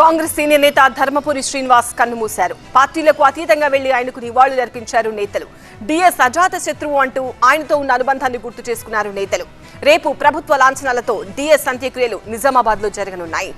Congress senior నేత ధర్మపురి శ్రీనివాస్ కన్నుమూశారు. పార్టీలకు అతీతంగా వెళ్ళి ఆయనకు నివాళులర్పించారు నేతలు. డిఎస్ అజాత శత్రువు అంటూ ఆయనతో ఉన్న అనుబంధాన్ని గుర్తు చేసుకున్నారు నేతలు. రేపు ప్రభుత్వ లాంఛనాలతో డిఎస్ అంత్యక్రియలు నిజామాబాద్లో జరగనున్నాయి.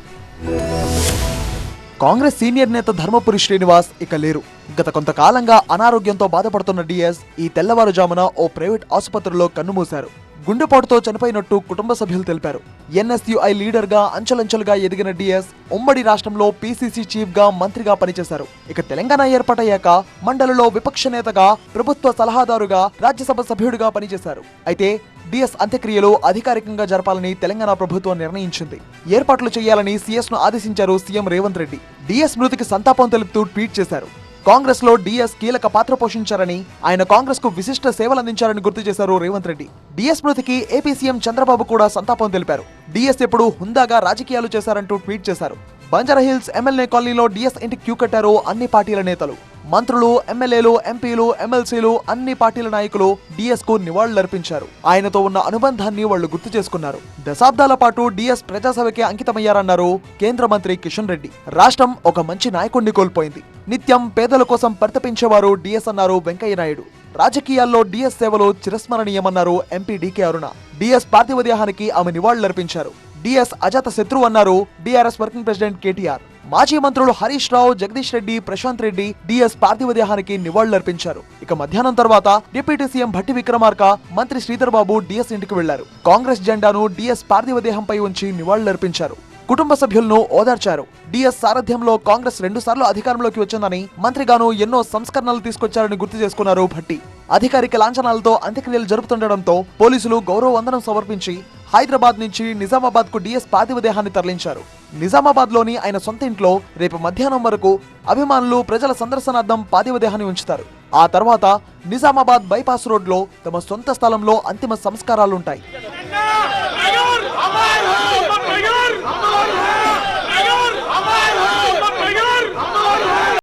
కాంగ్రెస్ సీనియర్ నేత ధర్మపురి శ్రీనివాస్ ఇక లేరు. గత కొంతకాలంగా అనారోగ్యంతో బాధపడుతున్న డిఎస్ ఈ తెల్లవారుజామున ఓ ప్రైవేట్ ఆసుపత్రిలో కన్నుమూశారు. గుండెపోటుతో చనిపోయినట్టు కుటుంబ సభ్యులు తెలిపారు. ఎన్ఎస్యుఐ లీడర్గా అంచెలంచెలుగా ఎదిగిన డిఎస్ ఉమ్మడి రాష్ట్రంలో పీసీసీ చీఫ్గా మంత్రిగా పనిచేశారు. ఇక తెలంగాణ ఏర్పాటయ్యాక మండలిలో విపక్ష నేతగా ప్రభుత్వ సలహాదారుగా రాజ్యసభ సభ్యుడిగా పనిచేశారు. అయితే డిఎస్ అంత్యక్రియలు అధికారికంగా జరపాలని తెలంగాణ ప్రభుత్వం నిర్ణయించింది. ఏర్పాట్లు చేయాలని సీఎస్ను ఆదేశించారు సీఎం రేవంత్ రెడ్డి. డిఎస్ మృతికి సంతాపం తెలుపుతూ ట్వీట్ చేశారు. కాంగ్రెస్లో డిఎస్ కీలక పాత్ర పోషించారని ఆయన కాంగ్రెస్కు విశిష్ట సేవలందించారని గుర్తు చేశారు రేవంత్ రెడ్డి. డిఎస్ మృతికి ఏపీ సీఎం చంద్రబాబు కూడా సంతాపం తెలిపారు. డిఎస్ ఎప్పుడు హుందాగా రాజకీయాలు చేశారంటూ ట్వీట్ చేశారు. బంజారాహిల్స్ ఎమ్మెల్యే కాలనీలో డిఎస్ ఇంటి క్యూ కట్టారు అన్ని పార్టీల నేతలు. మంత్రులు ఎమ్మెల్యేలు ఎంపీలు ఎమ్మెల్సీలు అన్ని పార్టీల నాయకులు డిఎస్కు నివాళులర్పించారు. ఆయనతో ఉన్న అనుబంధాన్ని వాళ్ళు గుర్తు చేసుకున్నారు. దశాబ్దాల పాటు డిఎస్ ప్రజాసభకి అంకితమయ్యారన్నారు కేంద్ర మంత్రి కిషన్ రెడ్డి. రాష్ట్రం ఒక మంచి నాయకుడిని కోల్పోయింది. నిత్యం పేదల కోసం పరితపించేవారు డిఎస్ అన్నారు వెంకయ్య నాయుడు రాజకీయాల్లో డిఎస్ సేవలు చిరస్మరణీయమన్నారు ఎంపీ డీకే అరుణ. డిఎస్ పార్థివ దేహానికి ఆమె నివాళులర్పించారు. డిఎస్ అజాత శత్రువు అన్నారు. BRS working president KTR. మాజీ మంత్రులు హరీష్ రావు జగదీష్ రెడ్డి ప్రశాంత్ రెడ్డి డిఎస్ పార్థివ దేహానికి నివాళులర్పించారు. ఇక మధ్యాహ్నం తర్వాత డిప్యూటీ సీఎం భట్టి విక్రమార్క మంత్రి శ్రీధర్ బాబు డిఎస్ ఇంటికి వెళ్ళారు. కాంగ్రెస్ జెండాను డిఎస్ పార్థివ దేహంపై ఉంచి నివాళులర్పించారు. కుటుంబ సభ్యులను ఓదార్చారు. డిఎస్ సారథ్యంలో కాంగ్రెస్ రెండు సార్లు అధికారంలోకి వచ్చిందని మంత్రిగాను ఎన్నో సంస్కరణలు తీసుకొచ్చారని గుర్తు చేసుకున్నారు భట్టి. అధికారిక లాంఛనాలతో అంత్యక్రియలు జరుపుతుండటంతో పోలీసులు గౌరవ వందనం సమర్పించి హైదరాబాద్ నుంచి నిజామాబాద్కు డిఎస్ పార్థివ దేహాన్ని తరలించారు. నిజామాబాద్లోని ఆయన సొంత ఇంట్లో రేపు మధ్యాహ్నం వరకు అభిమానులు ప్రజల సందర్శనార్థం పార్థివ దేహాన్ని ఉంచుతారు. ఆ తర్వాత నిజామాబాద్ బైపాస్ రోడ్లో తమ సొంత స్థలంలో అంతిమ సంస్కారాలుంటాయి.